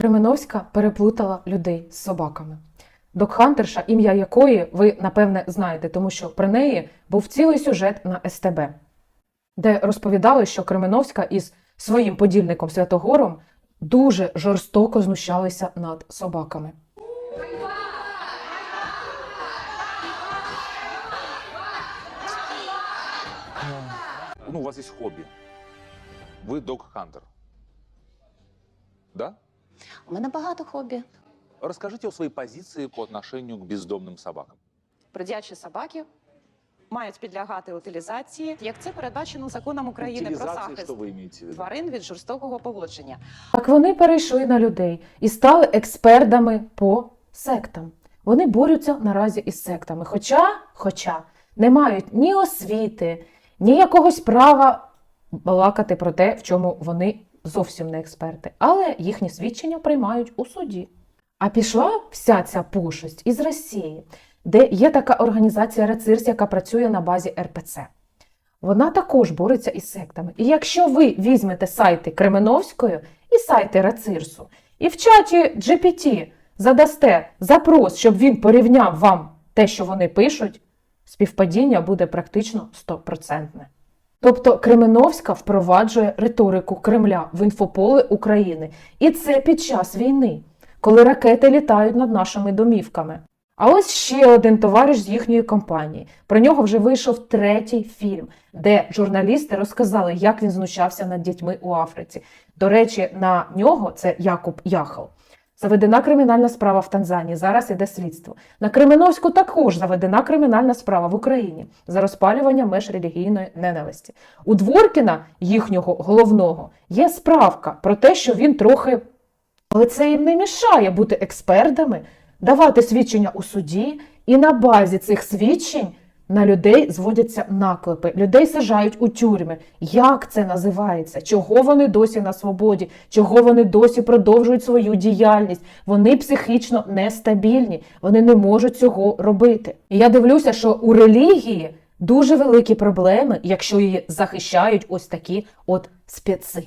Кременовська переплутала людей з собаками. Докхантерша, ім'я якої ви напевне знаєте, тому що про неї був цілий сюжет на СТБ, де розповідали, що Кременовська із своїм подільником Святогором дуже жорстоко знущалися над собаками. Ну, у вас есть хобби. Вы док-хантер. Да? У мене багато хобі. Расскажите о своей позиции по отношению к бездомным собакам. Бродячі собаки мають підлягати утилізації, як це передбачено законом України про захист вы имеете тварин від жорстокого поводження. Так вони перейшли на людей і стали експертами по сектам. Вони борються наразі із сектами. Хоча, хоча не мають ні освіти, ні якогось права балакати про те, в чому вони зовсім не експерти. Але їхні свідчення приймають у суді. А пішла вся ця пошесть із Росії, де є така організація Рецирс, яка працює на базі РПЦ. Вона також бореться із сектами. І якщо ви візьмете сайти Кременовської і сайти Рецирсу, і в чаті GPT задасте запрос, щоб він порівняв вам те, що вони пишуть, співпадіння буде практично стопроцентне. Тобто Кременовська впроваджує риторику Кремля в інфополе України. І це під час війни, коли ракети літають над нашими домівками. А ось ще один товариш з їхньої компанії. Про нього вже вийшов третій фільм, де журналісти розказали, як він знущався над дітьми у Африці. До речі, на нього це Якуб Яхал. Заведена кримінальна справа в Танзанії. Зараз іде слідство. На Кременовську також заведена кримінальна справа в Україні за розпалювання меж релігійної ненависті. У Дворкіна, їхнього головного, є справка про те, що він трохи але це їм не мішає бути експертами, давати свідчення у суді, і на базі цих свідчень на людей зводяться наклепи, людей сажають у тюрми. Як це називається? Чого вони досі на свободі? Чого вони досі продовжують свою діяльність? Вони психічно нестабільні, вони не можуть цього робити. І я дивлюся, що у релігії дуже великі проблеми, якщо її захищають ось такі от специ.